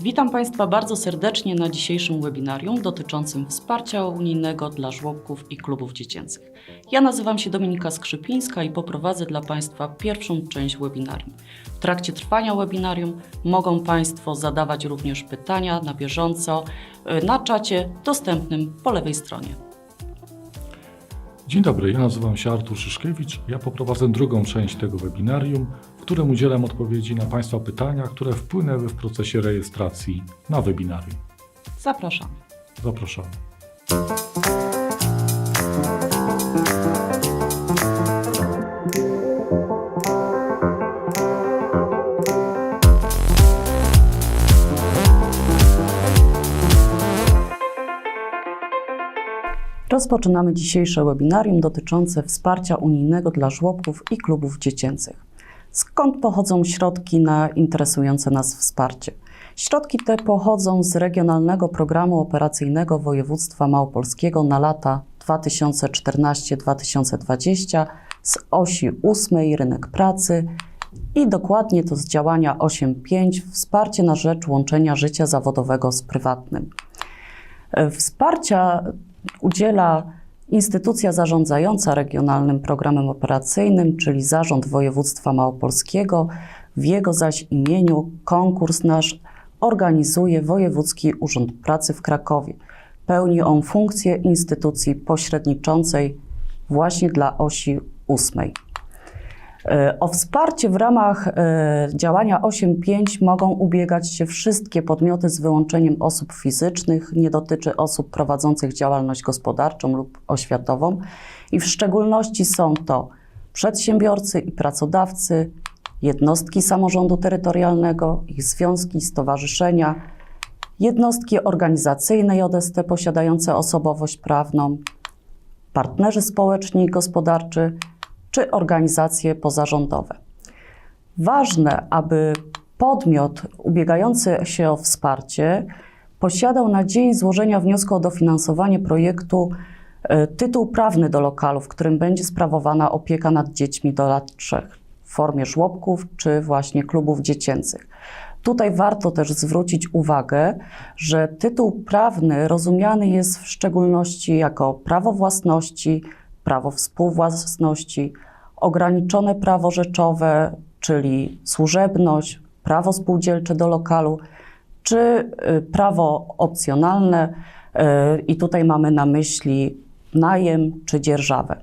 Witam Państwa bardzo serdecznie na dzisiejszym webinarium dotyczącym wsparcia unijnego dla żłobków i klubów dziecięcych. Ja nazywam się Dominika Skrzypińska i poprowadzę dla Państwa pierwszą część webinarium. W trakcie trwania webinarium mogą Państwo zadawać również pytania na bieżąco y, na czacie dostępnym po lewej stronie. Dzień dobry, ja nazywam się Artur Szyszkiewicz. Ja poprowadzę drugą część tego webinarium, którym udzielam odpowiedzi na Państwa pytania, które wpłynęły w procesie rejestracji na webinarium. Zapraszam. Zapraszamy. Rozpoczynamy dzisiejsze webinarium dotyczące wsparcia unijnego dla żłobków i klubów dziecięcych. Skąd pochodzą środki na interesujące nas wsparcie? Środki te pochodzą z Regionalnego Programu Operacyjnego Województwa Małopolskiego na lata 2014-2020 z osi 8 rynek pracy i dokładnie to z działania 8.5 wsparcie na rzecz łączenia życia zawodowego z prywatnym. E, Wsparcia udziela instytucja zarządzająca Regionalnym Programem Operacyjnym, czyli Zarząd Województwa Małopolskiego. W jego zaś imieniu konkurs nasz organizuje Wojewódzki Urząd Pracy w Krakowie. Pełni on funkcję instytucji pośredniczącej właśnie dla osi ósmej. E, O wsparcie w ramach e, działania 8.5 mogą ubiegać się wszystkie podmioty z wyłączeniem osób fizycznych. Nie dotyczy osób prowadzących działalność gospodarczą lub oświatową. I w szczególności są to przedsiębiorcy i pracodawcy, jednostki samorządu terytorialnego, ich związki, stowarzyszenia, jednostki organizacyjne JST posiadające osobowość prawną, partnerzy społeczni i gospodarczy czy organizacje pozarządowe. Ważne, aby podmiot ubiegający się o wsparcie posiadał na dzień złożenia wniosku o dofinansowanie projektu e, tytuł prawny do lokalu, w którym będzie sprawowana opieka nad dziećmi do lat 3 w formie żłobków czy właśnie klubów dziecięcych. Tutaj warto też zwrócić uwagę, że tytuł prawny rozumiany jest w szczególności jako prawo własności, prawo współwłasności, ograniczone prawo rzeczowe, czyli służebność, prawo spółdzielcze do lokalu, czy y, prawo opcjonalne, y, i tutaj mamy na myśli najem czy dzierżawę.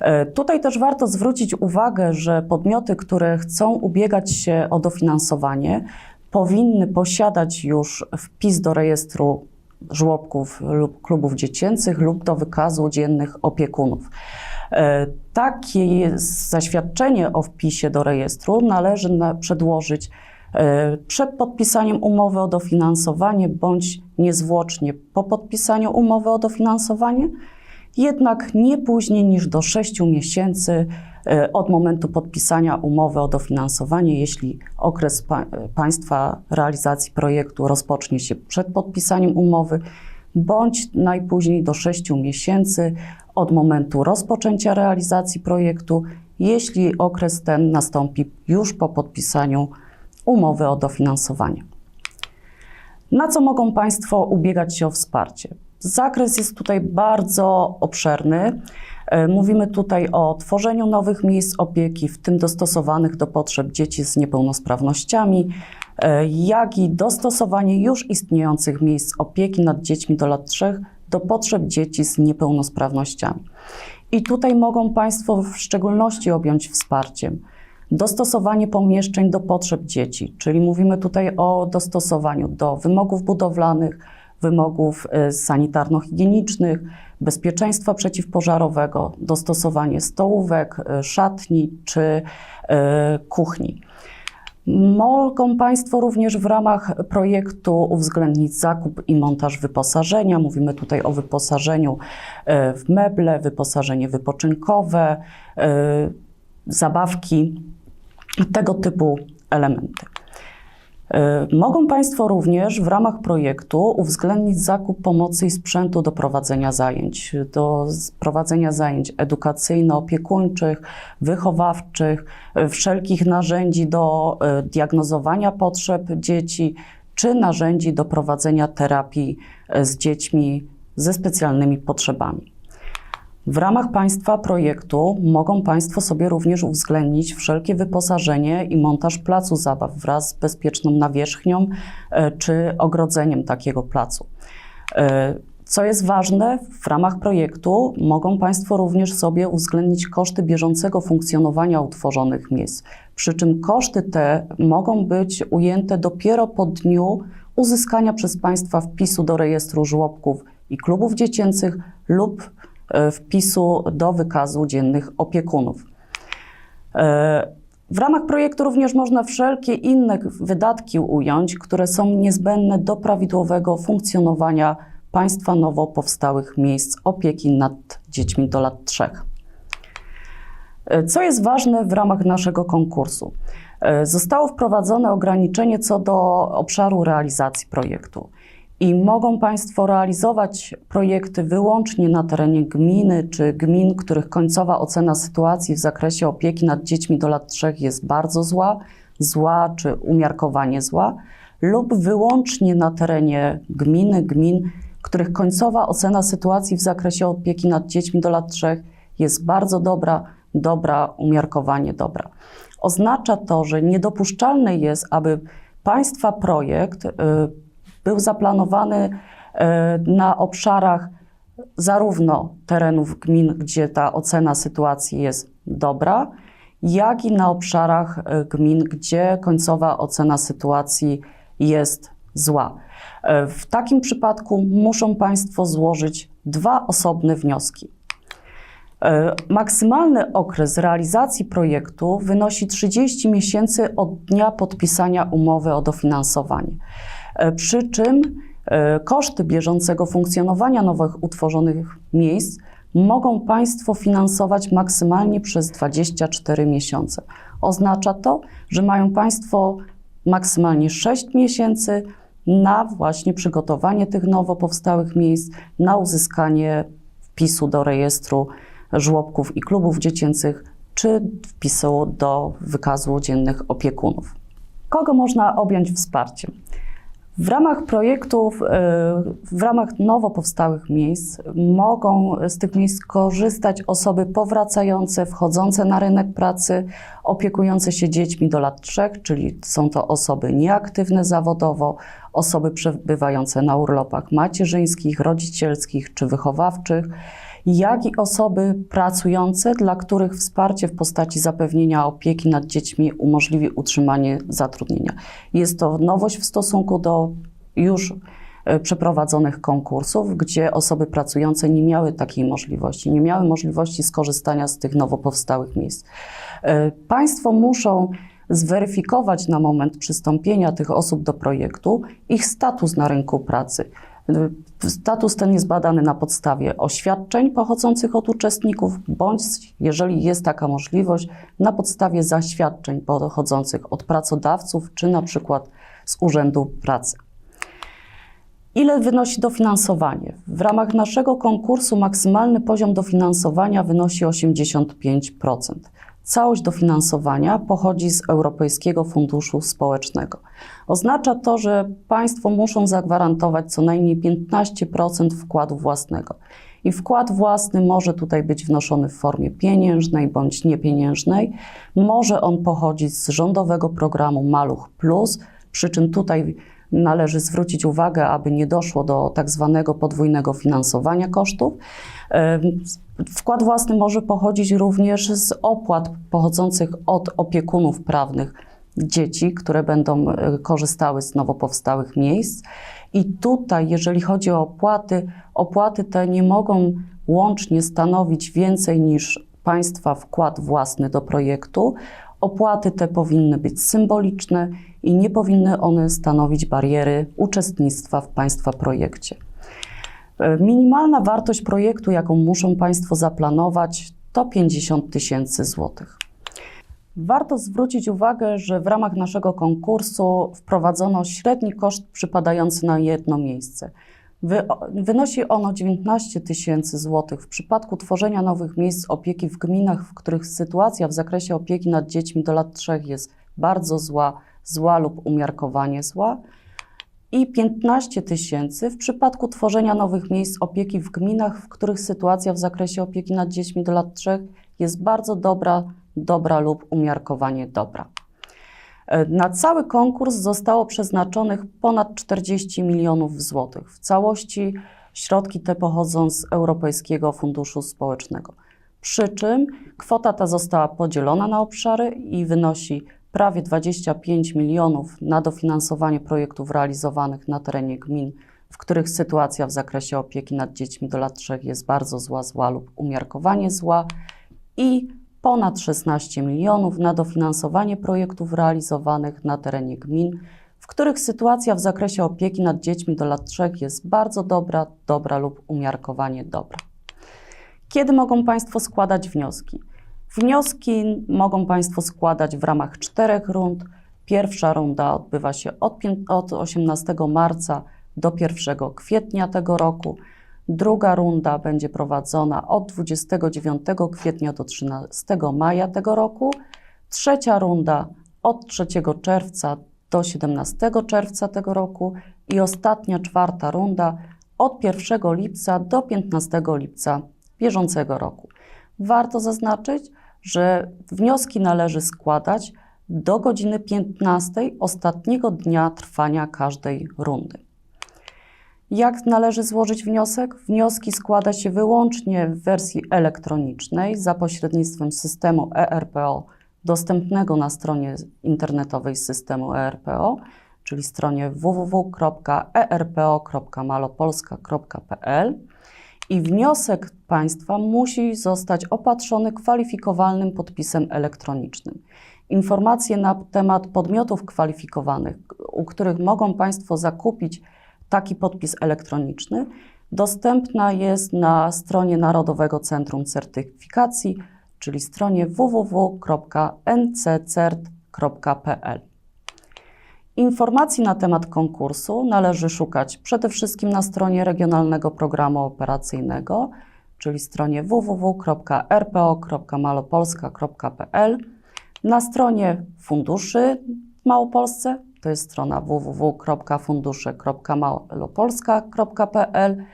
Y, Tutaj też warto zwrócić uwagę, że podmioty, które chcą ubiegać się o dofinansowanie, powinny posiadać już wpis do rejestru żłobków lub klubów dziecięcych lub do wykazu dziennych opiekunów. E, Takie zaświadczenie o wpisie do rejestru należy na, przedłożyć e, przed podpisaniem umowy o dofinansowanie bądź niezwłocznie po podpisaniu umowy o dofinansowanie, jednak nie później niż do 6 miesięcy e, od momentu podpisania umowy o dofinansowanie, jeśli okres pa, państwa realizacji projektu rozpocznie się przed podpisaniem umowy, bądź najpóźniej do 6 miesięcy od momentu rozpoczęcia realizacji projektu, jeśli okres ten nastąpi już po podpisaniu umowy o dofinansowanie. Na co mogą Państwo ubiegać się o wsparcie? Zakres jest tutaj bardzo obszerny. E, Mówimy tutaj o tworzeniu nowych miejsc opieki, w tym dostosowanych do potrzeb dzieci z niepełnosprawnościami, e, jak i dostosowanie już istniejących miejsc opieki nad dziećmi do lat 3 do potrzeb dzieci z niepełnosprawnościami. I tutaj mogą Państwo w szczególności objąć wsparciem dostosowanie pomieszczeń do potrzeb dzieci, czyli mówimy tutaj o dostosowaniu do wymogów budowlanych, wymogów y, sanitarno-higienicznych, bezpieczeństwa przeciwpożarowego, dostosowanie stołówek, y, szatni czy y, kuchni. Mogą Państwo również w ramach projektu uwzględnić zakup i montaż wyposażenia. Mówimy tutaj o wyposażeniu w meble, wyposażenie wypoczynkowe, zabawki, tego typu elementy. E, Mogą Państwo również w ramach projektu uwzględnić zakup pomocy i sprzętu do prowadzenia zajęć, do prowadzenia zajęć edukacyjno-opiekuńczych, wychowawczych, e, wszelkich narzędzi do e, diagnozowania potrzeb dzieci, czy narzędzi do prowadzenia terapii z dziećmi ze specjalnymi potrzebami. W ramach Państwa projektu mogą Państwo sobie również uwzględnić wszelkie wyposażenie i montaż placu zabaw wraz z bezpieczną nawierzchnią e, czy ogrodzeniem takiego placu. E, Co jest ważne, w ramach projektu mogą Państwo również sobie uwzględnić koszty bieżącego funkcjonowania utworzonych miejsc. Przy czym koszty te mogą być ujęte dopiero po dniu uzyskania przez Państwa wpisu do rejestru żłobków i klubów dziecięcych lub wpisu do wykazu dziennych opiekunów. E, W ramach projektu również można wszelkie inne wydatki ująć, które są niezbędne do prawidłowego funkcjonowania państwa nowo powstałych miejsc opieki nad dziećmi do lat 3. Co jest ważne w ramach naszego konkursu? E, Zostało wprowadzone ograniczenie co do obszaru realizacji projektu. I mogą Państwo realizować projekty wyłącznie na terenie gminy czy gmin, których końcowa ocena sytuacji w zakresie opieki nad dziećmi do lat 3 jest bardzo zła, zła czy umiarkowanie zła, lub wyłącznie na terenie gminy, gmin, których końcowa ocena sytuacji w zakresie opieki nad dziećmi do lat 3 jest bardzo dobra, dobra, umiarkowanie dobra. Oznacza to, że niedopuszczalne jest, aby Państwa projekt y, był zaplanowany y, na obszarach zarówno terenów gmin, gdzie ta ocena sytuacji jest dobra, jak i na obszarach y, gmin, gdzie końcowa ocena sytuacji jest zła. Y, W takim przypadku muszą Państwo złożyć dwa osobne wnioski. E, Maksymalny okres realizacji projektu wynosi 30 miesięcy od dnia podpisania umowy o dofinansowanie. E, Przy czym e, koszty bieżącego funkcjonowania nowych utworzonych miejsc mogą Państwo finansować maksymalnie przez 24 miesiące. Oznacza to, że mają Państwo maksymalnie 6 miesięcy na właśnie przygotowanie tych nowo powstałych miejsc, na uzyskanie wpisu do rejestru żłobków i klubów dziecięcych, czy wpisu do wykazu dziennych opiekunów. Kogo można objąć wsparciem? W ramach projektów, y, w ramach nowo powstałych miejsc mogą z tych miejsc korzystać osoby powracające, wchodzące na rynek pracy, opiekujące się dziećmi do lat 3, czyli są to osoby nieaktywne zawodowo, osoby przebywające na urlopach macierzyńskich, rodzicielskich czy wychowawczych, jak i osoby pracujące, dla których wsparcie w postaci zapewnienia opieki nad dziećmi umożliwi utrzymanie zatrudnienia. Jest to nowość w stosunku do już e, przeprowadzonych konkursów, gdzie osoby pracujące nie miały takiej możliwości, nie miały możliwości skorzystania z tych nowo powstałych miejsc. E, Państwo muszą zweryfikować na moment przystąpienia tych osób do projektu ich status na rynku pracy. Status ten jest badany na podstawie oświadczeń pochodzących od uczestników, bądź, jeżeli jest taka możliwość, na podstawie zaświadczeń pochodzących od pracodawców, czy na przykład z Urzędu Pracy. Ile wynosi dofinansowanie? W ramach naszego konkursu maksymalny poziom dofinansowania wynosi 85%. Całość dofinansowania pochodzi z Europejskiego Funduszu Społecznego. Oznacza to, że państwo muszą zagwarantować co najmniej 15% wkładu własnego. I wkład własny może tutaj być wnoszony w formie pieniężnej bądź niepieniężnej. Może on pochodzić z rządowego programu Maluch Plus, przy czym tutaj należy zwrócić uwagę, aby nie doszło do tak zwanego podwójnego finansowania kosztów. Wkład własny może pochodzić również z opłat pochodzących od opiekunów prawnych dzieci, które będą e, korzystały z nowo powstałych miejsc. I tutaj, jeżeli chodzi o opłaty, opłaty te nie mogą łącznie stanowić więcej niż państwa wkład własny do projektu. Opłaty te powinny być symboliczne i nie powinny one stanowić bariery uczestnictwa w państwa projekcie. E, Minimalna wartość projektu, jaką muszą Państwo zaplanować, to 50 tysięcy złotych. Warto zwrócić uwagę, że w ramach naszego konkursu wprowadzono średni koszt przypadający na jedno miejsce. Wy, wynosi ono 19 tysięcy złotych w przypadku tworzenia nowych miejsc opieki w gminach, w których sytuacja w zakresie opieki nad dziećmi do lat 3 jest bardzo zła, zła lub umiarkowanie zła i 15 tysięcy w przypadku tworzenia nowych miejsc opieki w gminach, w których sytuacja w zakresie opieki nad dziećmi do lat 3 jest bardzo dobra, dobra lub umiarkowanie dobra. E, Na cały konkurs zostało przeznaczonych ponad 40 milionów złotych. W całości środki te pochodzą z Europejskiego Funduszu Społecznego. Przy czym kwota ta została podzielona na obszary i wynosi prawie 25 milionów na dofinansowanie projektów realizowanych na terenie gmin, w których sytuacja w zakresie opieki nad dziećmi do lat 3 jest bardzo zła, zła lub umiarkowanie zła i ponad 16 milionów na dofinansowanie projektów realizowanych na terenie gmin, w których sytuacja w zakresie opieki nad dziećmi do lat 3 jest bardzo dobra, dobra lub umiarkowanie dobra. Kiedy mogą Państwo składać wnioski? Wnioski mogą Państwo składać w ramach czterech rund. Pierwsza runda odbywa się od, pię- od 18 marca do 1 kwietnia tego roku. Druga runda będzie prowadzona od 29 kwietnia do 13 maja tego roku. Trzecia runda od 3 czerwca do 17 czerwca tego roku i ostatnia czwarta runda od 1 lipca do 15 lipca bieżącego roku. Warto zaznaczyć, że wnioski należy składać do godziny 15 ostatniego dnia trwania każdej rundy. Jak należy złożyć wniosek? Wnioski składa się wyłącznie w wersji elektronicznej za pośrednictwem systemu ERPO dostępnego na stronie internetowej systemu ERPO, czyli stronie www.erpo.malopolska.pl i wniosek Państwa musi zostać opatrzony kwalifikowalnym podpisem elektronicznym. Informacje na temat podmiotów kwalifikowanych, u których mogą Państwo zakupić taki podpis elektroniczny, dostępna jest na stronie Narodowego Centrum Certyfikacji, czyli stronie www.nccert.pl. Informacji na temat konkursu należy szukać przede wszystkim na stronie Regionalnego Programu Operacyjnego, czyli stronie www.rpo.malopolska.pl, na stronie funduszy w Małopolsce, to jest strona www.fundusze.malopolska.pl,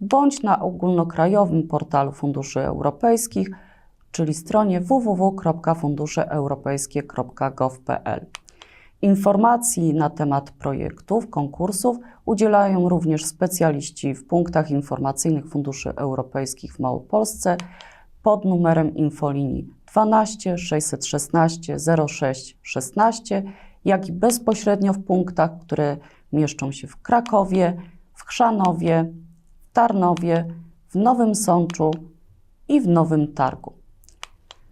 bądź na ogólnokrajowym portalu funduszy europejskich, czyli stronie www.funduszeeuropejskie.gov.pl. Informacji na temat projektów, konkursów udzielają również specjaliści w punktach informacyjnych funduszy europejskich w Małopolsce pod numerem infolinii 12 616 06 16, jak i bezpośrednio w punktach, które mieszczą się w Krakowie, w Chrzanowie, w Tarnowie, w Nowym Sączu i w Nowym Targu.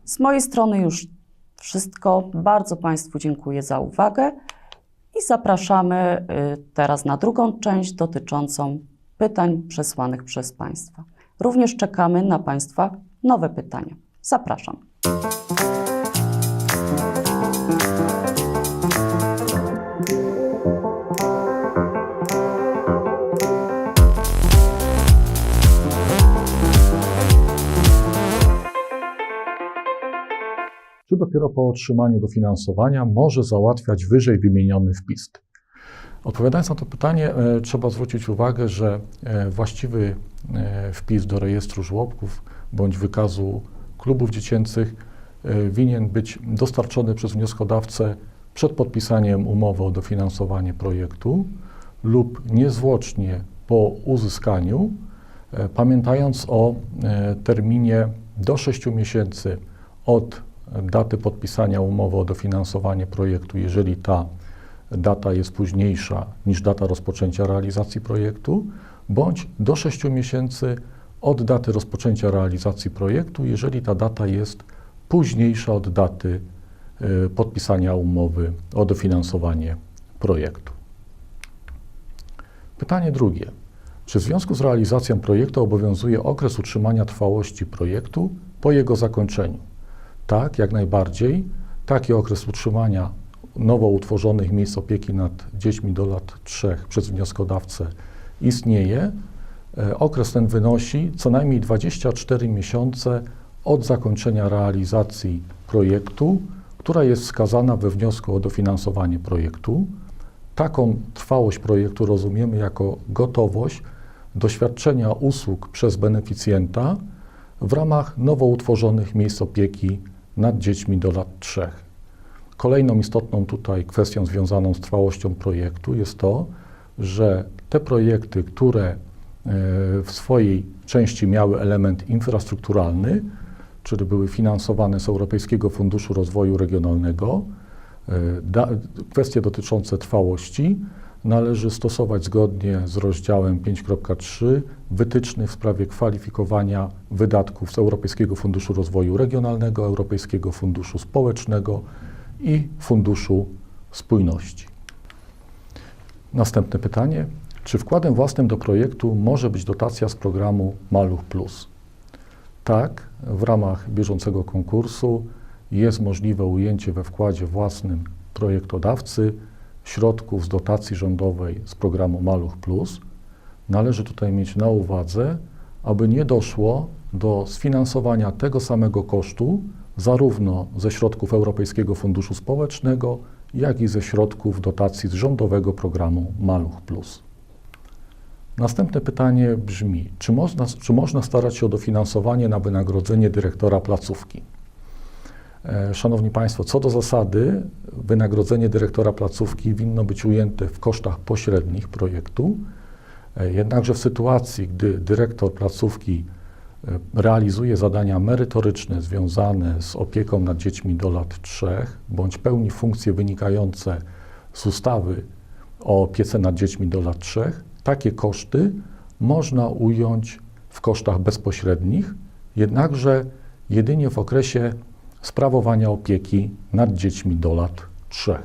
Z mojej strony już wszystko. Bardzo Państwu dziękuję za uwagę i zapraszamy y, teraz na drugą część dotyczącą pytań przesłanych przez Państwa. Również czekamy na Państwa nowe pytania. Zapraszam. Dopiero po otrzymaniu dofinansowania może załatwiać wyżej wymieniony wpis. Odpowiadając na to pytanie, e, trzeba zwrócić uwagę, że e, właściwy e, wpis do rejestru żłobków bądź wykazu klubów dziecięcych winien być dostarczony przez wnioskodawcę przed podpisaniem umowy o dofinansowanie projektu lub niezwłocznie po uzyskaniu, pamiętając o terminie do 6 miesięcy od daty podpisania umowy o dofinansowanie projektu, jeżeli ta data jest późniejsza niż data rozpoczęcia realizacji projektu, bądź do 6 miesięcy od daty rozpoczęcia realizacji projektu, jeżeli ta data jest późniejsza od daty y, podpisania umowy o dofinansowanie projektu. Pytanie drugie. Czy w związku z realizacją projektu obowiązuje okres utrzymania trwałości projektu po jego zakończeniu? Tak, jak najbardziej. Taki okres utrzymania nowo utworzonych miejsc opieki nad dziećmi do lat 3 przez wnioskodawcę istnieje. E, Okres ten wynosi co najmniej 24 miesiące od zakończenia realizacji projektu, która jest wskazana we wniosku o dofinansowanie projektu. taką trwałość projektu rozumiemy jako gotowość do świadczenia usług przez beneficjenta w ramach nowo utworzonych miejsc opieki nad dziećmi do lat 3. Kolejną istotną tutaj kwestią związaną z trwałością projektu jest to, że te projekty, które e, w swojej części miały element infrastrukturalny, czyli były finansowane z Europejskiego Funduszu Rozwoju Regionalnego, e, kwestie dotyczące trwałości należy stosować zgodnie z rozdziałem 5.3 wytycznych w sprawie kwalifikowania wydatków z Europejskiego Funduszu Rozwoju Regionalnego, Europejskiego Funduszu Społecznego i Funduszu Spójności. Następne pytanie. Czy wkładem własnym do projektu może być dotacja z programu Maluch Plus? Tak, w ramach bieżącego konkursu jest możliwe ujęcie we wkładzie własnym projektodawcy środków z dotacji rządowej z programu Maluch Plus. Należy tutaj mieć na uwadze, aby nie doszło do sfinansowania tego samego kosztu zarówno ze środków Europejskiego Funduszu Społecznego, jak i ze środków dotacji z rządowego programu Maluch Plus. Następne pytanie brzmi: czy można, czy można starać się o dofinansowanie na wynagrodzenie dyrektora placówki? E, Szanowni Państwo, co do zasady, wynagrodzenie dyrektora placówki winno być ujęte w kosztach pośrednich projektu. E, Jednakże w sytuacji, gdy dyrektor placówki e, realizuje zadania merytoryczne związane z opieką nad dziećmi do lat 3, bądź pełni funkcje wynikające z ustawy o opiece nad dziećmi do lat 3, takie koszty można ująć w kosztach bezpośrednich, jednakże jedynie w okresie sprawowania opieki nad dziećmi do lat 3.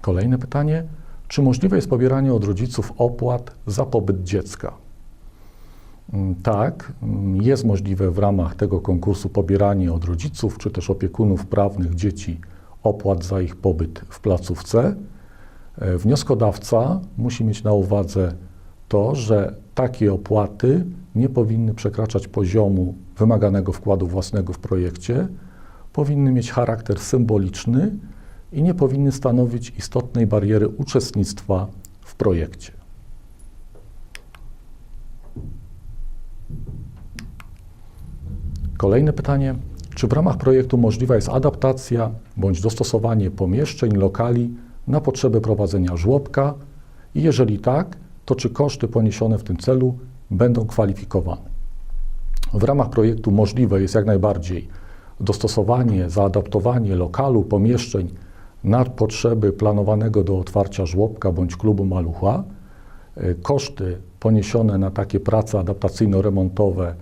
Kolejne pytanie. Czy możliwe jest pobieranie od rodziców opłat za pobyt dziecka? Mm, Tak, mm, jest możliwe w ramach tego konkursu pobieranie od rodziców czy też opiekunów prawnych dzieci opłat za ich pobyt w placówce. E, Wnioskodawca musi mieć na uwadze to, że takie opłaty nie powinny przekraczać poziomu wymaganego wkładu własnego w projekcie, powinny mieć charakter symboliczny i nie powinny stanowić istotnej bariery uczestnictwa w projekcie. Kolejne pytanie. Czy w ramach projektu możliwa jest adaptacja bądź dostosowanie pomieszczeń, lokali na potrzeby prowadzenia żłobka? I jeżeli tak, to czy koszty poniesione w tym celu będą kwalifikowane? W ramach projektu możliwe jest jak najbardziej dostosowanie, zaadaptowanie lokalu, pomieszczeń na potrzeby planowanego do otwarcia żłobka bądź klubu malucha. E, Koszty poniesione na takie prace adaptacyjno-remontowe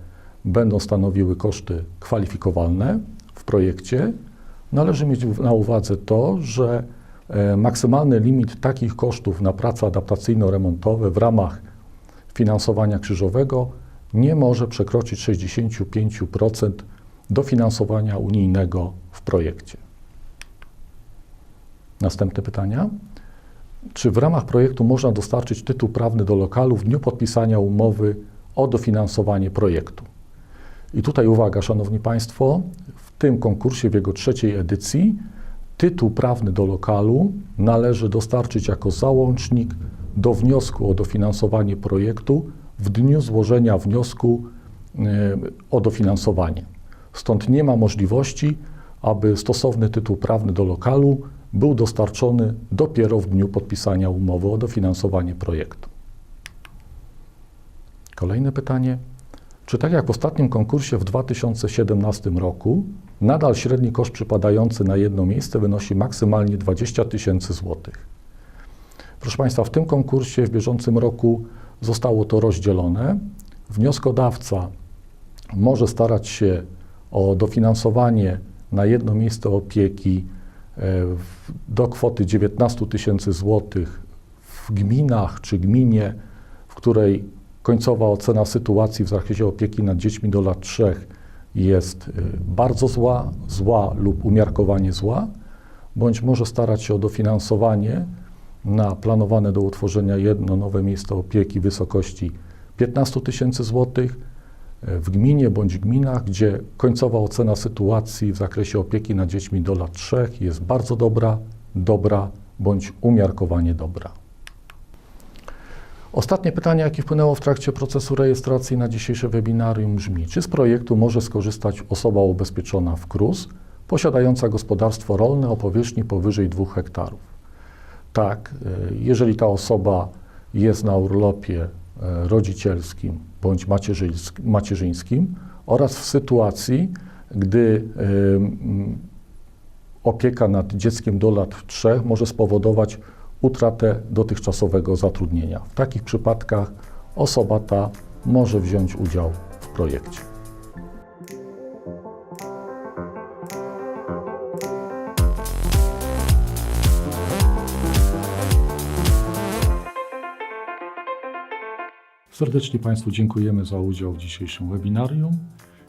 będą stanowiły koszty kwalifikowalne w projekcie. Należy mieć na uwadze to, że maksymalny limit takich kosztów na prace adaptacyjno-remontowe w ramach finansowania krzyżowego nie może przekroczyć 65% dofinansowania unijnego w projekcie. Następne pytania. Czy w ramach projektu można dostarczyć tytuł prawny do lokalu w dniu podpisania umowy o dofinansowanie projektu? I tutaj uwaga, Szanowni Państwo, w tym konkursie, w jego trzeciej edycji, tytuł prawny do lokalu należy dostarczyć jako załącznik do wniosku o dofinansowanie projektu w dniu złożenia wniosku e, o dofinansowanie. Stąd nie ma możliwości, aby stosowny tytuł prawny do lokalu był dostarczony dopiero w dniu podpisania umowy o dofinansowanie projektu. Kolejne pytanie. Czy tak jak w ostatnim konkursie w 2017 roku, nadal średni koszt przypadający na jedno miejsce wynosi maksymalnie 20 tysięcy złotych? Proszę Państwa, w tym konkursie w bieżącym roku zostało to rozdzielone. Wnioskodawca może starać się o dofinansowanie na jedno miejsce opieki e, do kwoty 19 tysięcy złotych w gminach czy gminie, w której końcowa ocena sytuacji w zakresie opieki nad dziećmi do lat 3 jest y, bardzo zła, zła lub umiarkowanie zła, bądź może starać się o dofinansowanie na planowane do utworzenia jedno nowe miejsce opieki wysokości 15 tysięcy złotych e, w gminie bądź gminach, gdzie końcowa ocena sytuacji w zakresie opieki nad dziećmi do lat 3 jest bardzo dobra dobra bądź umiarkowanie dobra. Ostatnie pytanie, jakie wpłynęło w trakcie procesu rejestracji na dzisiejsze webinarium brzmi: czy z projektu może skorzystać osoba ubezpieczona w KRUS posiadająca gospodarstwo rolne o powierzchni powyżej 2 hektarów? Tak, y, jeżeli ta osoba jest na urlopie e, rodzicielskim bądź macierzyńsk- macierzyńskim oraz w sytuacji, gdy y, opieka nad dzieckiem do lat 3 może spowodować utratę dotychczasowego zatrudnienia. W takich przypadkach osoba ta może wziąć udział w projekcie. Serdecznie Państwu dziękujemy za udział w dzisiejszym webinarium.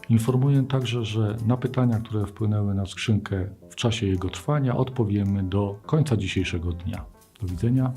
Informuję także, że na pytania, które wpłynęły na skrzynkę w czasie jego trwania, odpowiemy do końca dzisiejszego dnia. Do widzenia.